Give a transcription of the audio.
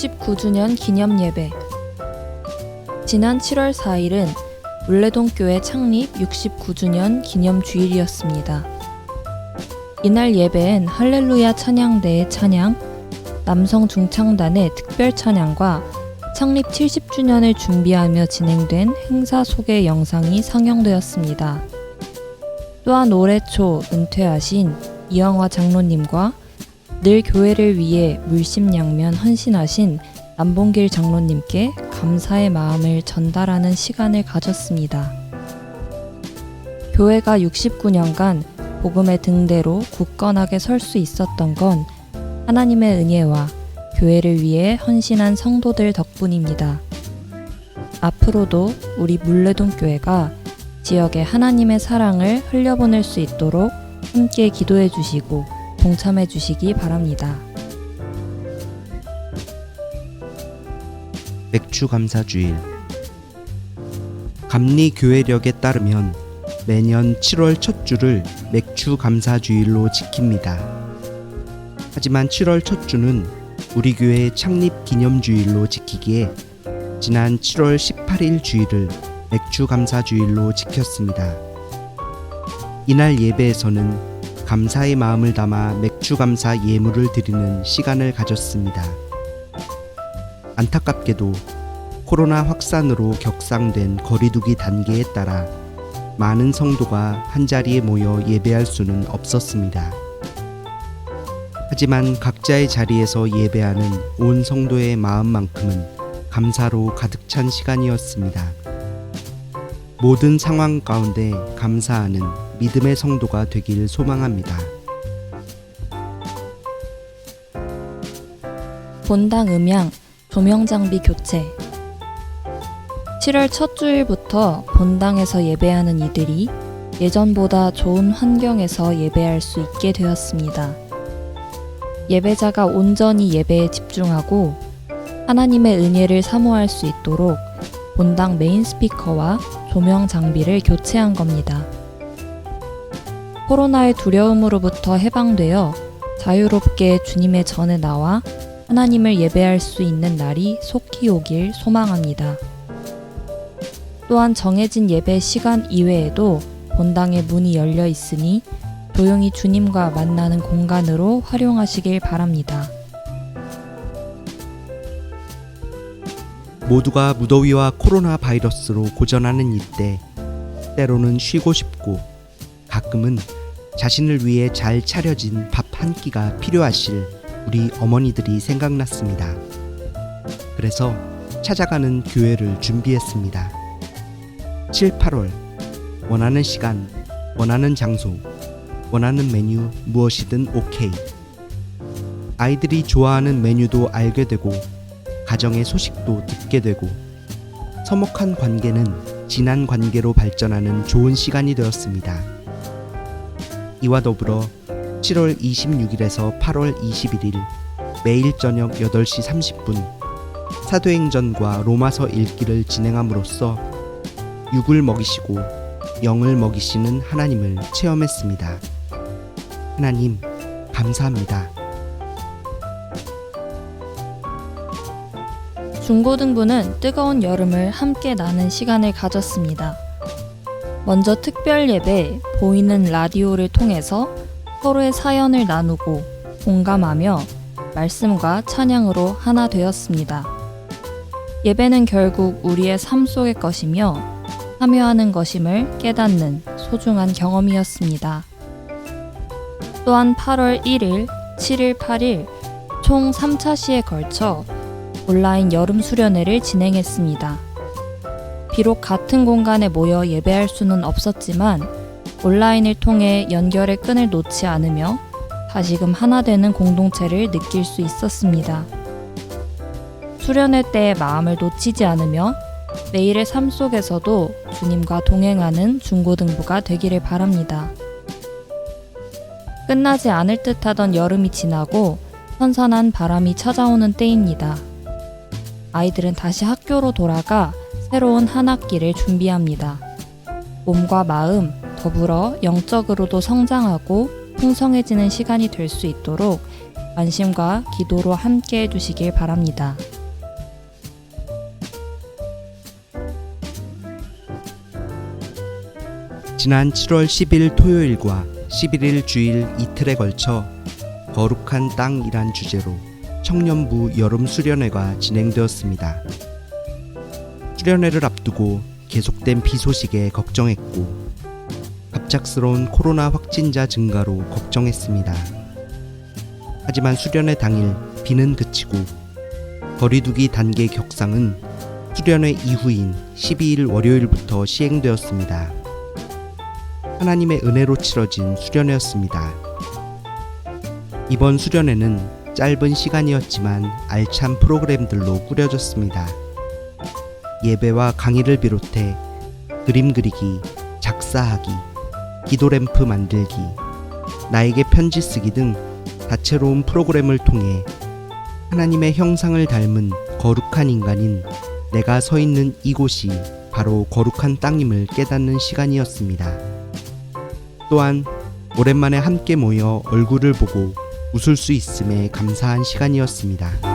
69주년 기념 예배. 지난 7월 4일은 물레동교회 창립 69주년 기념 주일이었습니다. 이날 예배엔 할렐루야 찬양대의 찬양, 남성 중창단의 특별 찬양과 창립 70주년을 준비하며 진행된 행사 소개 영상이 상영되었습니다. 또한 올해 초 은퇴하신 이영화 장로님과 늘 교회를 위해 물심양면 헌신하신 남봉길 장로님께 감사의 마음을 전달하는 시간을 가졌습니다. 교회가 69년간 복음의 등대로 굳건하게 설 수 있었던 건 하나님의 은혜와 교회를 위해 헌신한 성도들 덕분입니다. 앞으로도 우리 물레동 교회가 지역에 하나님의 사랑을 흘려보낼 수 있도록 함께 기도해 주시고 동참해 주시기 바랍니다. 맥주 감사 주일 감리 교회력에 따르면 매년 7월 첫 주를 맥주 감사 주일로 지킵니다. 하지만 7월 첫 주는 우리 교회 창립 기념 주일로 지키기에 지난 7월 18일 주일을 맥주 감사 주일로 지켰습니다. 이날 예배에서는 감사의 마음을 담아 맥주 감사 예물을 드리는 시간을 가졌습니다. 안타깝게도 코로나 확산으로 격상된 거리두기 단계에 따라 많은 성도가 한자리에 모여 예배할 수는 없었습니다. 하지만 각자의 자리에서 예배하는 온 성도의 마음만큼은 감사로 가득 찬 시간이었습니다. 모든 상황 가운데 감사하는 믿음의 성도가 되길 소망합니다. 본당 음향 조명 장비 교체 7월 첫 주일부터 본당에서 예배하는 이들이 예전보다 좋은 환경에서 예배할 수 있게 되었습니다. 예배자가 온전히 예배에 집중하고 하나님의 은혜를 사모할 수 있도록 본당 메인 스피커와 조명 장비를 교체한 겁니다. 코로나의 두려움으로부터 해방되어 자유롭게 주님의 전에 나와 하나님을 예배할 수 있는 날이 속히 오길 소망합니다. 또한 정해진 예배 시간 이외에도 본당의 문이 열려 있으니 조용히 주님과 만나는 공간으로 활용하시길 바랍니다. 모두가 무더위와 코로나 바이러스로 고전하는 이때 때로는 쉬고 싶고 가끔은 자신을 위해 잘 차려진 밥 한 끼가 필요하실 우리 어머니들이 생각났습니다. 그래서 찾아가는 교회를 준비했습니다. 7, 8월 원하는 시간, 원하는 장소, 원하는 메뉴 무엇이든 오케이. 아이들이 좋아하는 메뉴도 알게 되고 가정의 소식도 듣게 되고 서먹한 관계는 진한 관계로 발전하는 좋은 시간이 되었습니다. 이와 더불어 7월 26일에서 8월 21일 매일 저녁 8시 30분 사도행전과 로마서 읽기를 진행함으로써 육을 먹이시고 영을 먹이시는 하나님을 체험했습니다. 하나님, 감사합니다. 중고등부는 뜨거운 여름을 함께 나는 시간을 가졌습니다. 먼저 특별 예배, 보이는 라디오를 통해서 서로의 사연을 나누고 공감하며 말씀과 찬양으로 하나 되었습니다. 예배는 결국 우리의 삶 속의 것이며 참여하는 것임을 깨닫는 소중한 경험이었습니다. 또한 8월 1일, 7일, 8일 총 3차 시에 걸쳐 온라인 여름 수련회를 진행했습니다. 비록 같은 공간에 모여 예배할 수는 없었지만 온라인을 통해 연결의 끈을 놓지 않으며 다시금 하나 되는 공동체를 느낄 수 있었습니다. 수련회 때의 마음을 놓치지 않으며 내일의 삶 속에서도 주님과 동행하는 중고등부가 되기를 바랍니다. 끝나지 않을 듯 하던 여름이 지나고 선선한 바람이 찾아오는 때입니다. 아이들은 다시 학교로 돌아가 새로운 한 학기를 준비합니다. 몸과 마음, 더불어 영적으로도 성장하고 풍성해지는 시간이 될 수 있도록 관심과 기도로 함께 해주시길 바랍니다. 지난 7월 10일 토요일과 11일 주일 이틀에 걸쳐 거룩한 땅이란 주제로 청년부 여름 수련회가 진행되었습니다. 수련회를 앞두고 계속된 비 소식에 걱정했고 갑작스러운 코로나 확진자 증가로 걱정했습니다. 하지만 수련회 당일 비는 그치고 거리두기 단계 격상은 수련회 이후인 12일 월요일부터 시행되었습니다. 하나님의 은혜로 치러진 수련회였습니다. 이번 수련회는 짧은 시간이었지만 알찬 프로그램들로 꾸려졌습니다. 예배와 강의를 비롯해 그림 그리기, 작사하기, 기도 램프 만들기, 나에게 편지 쓰기 등 다채로운 프로그램을 통해 하나님의 형상을 닮은 거룩한 인간인 내가 서 있는 이곳이 바로 거룩한 땅임을 깨닫는 시간이었습니다. 또한 오랜만에 함께 모여 얼굴을 보고 웃을 수 있음에 감사한 시간이었습니다.